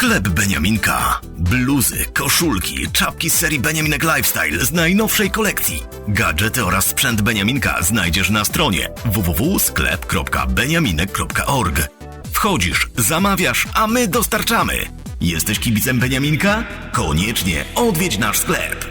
Sklep Beniaminka. Bluzy, koszulki, czapki z serii Beniaminek Lifestyle z najnowszej kolekcji. Gadżety oraz sprzęt Beniaminka znajdziesz na stronie www.sklep.beniaminek.org. Wchodzisz, zamawiasz, a my dostarczamy. Jesteś kibicem Beniaminka? Koniecznie odwiedź nasz sklep.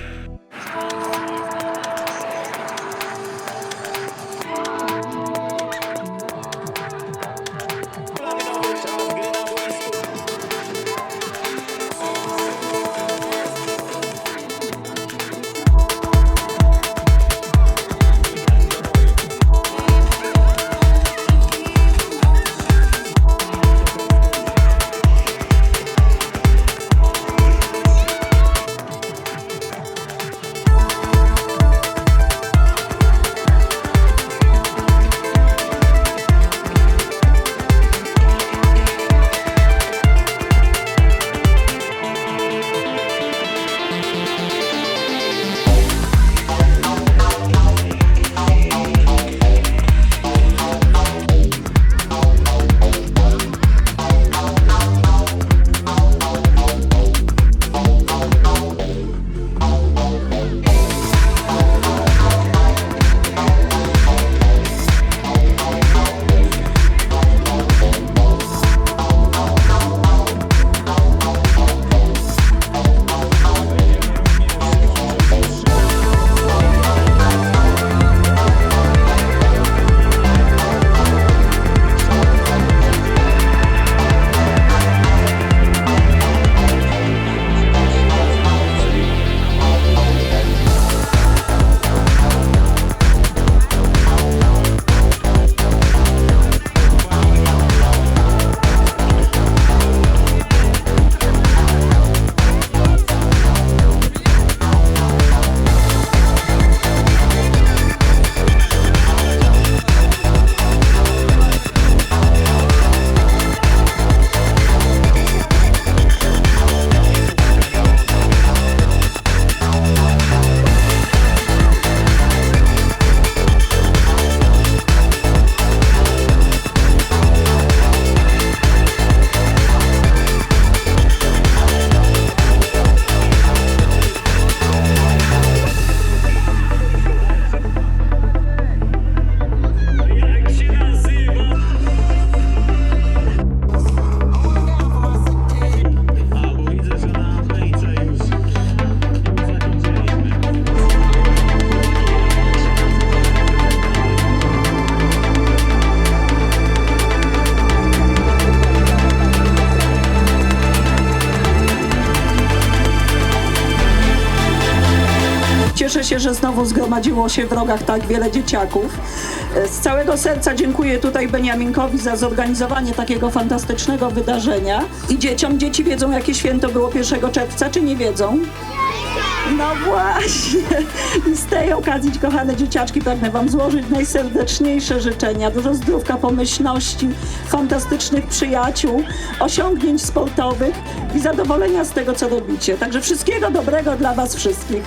Cieszę się, że znowu zgromadziło się w rogach tak wiele dzieciaków. E, Z całego serca dziękuję tutaj Beniaminkowi za zorganizowanie takiego fantastycznego wydarzenia. I dzieciom, dzieci wiedzą jakie święto było 1 czerwca, czy nie wiedzą? No właśnie. I z tej okazji, kochane dzieciaczki, pragnę Wam złożyć najserdeczniejsze życzenia. Dużo zdrówka, pomyślności, fantastycznych przyjaciół, osiągnięć sportowych i zadowolenia z tego, co robicie. Także wszystkiego dobrego dla Was wszystkich.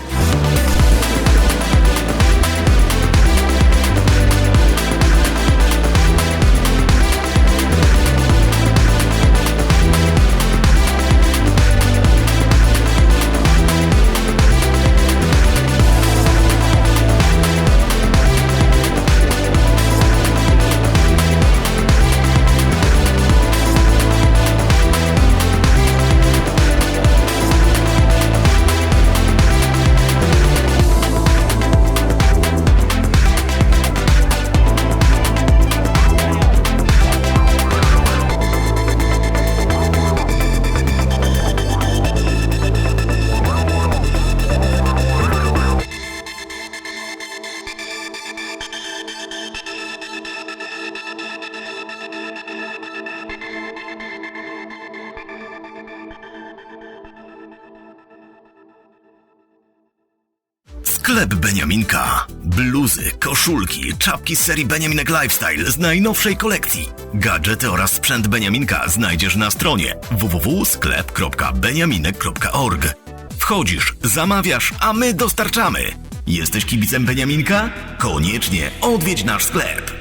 Sklep Beniaminka. Bluzy, koszulki, czapki z serii Beniaminek Lifestyle z najnowszej kolekcji. Gadżety oraz sprzęt Beniaminka znajdziesz na stronie www.sklep.beniaminek.org. Wchodzisz, zamawiasz, a my dostarczamy. Jesteś kibicem Beniaminka? Koniecznie odwiedź nasz sklep.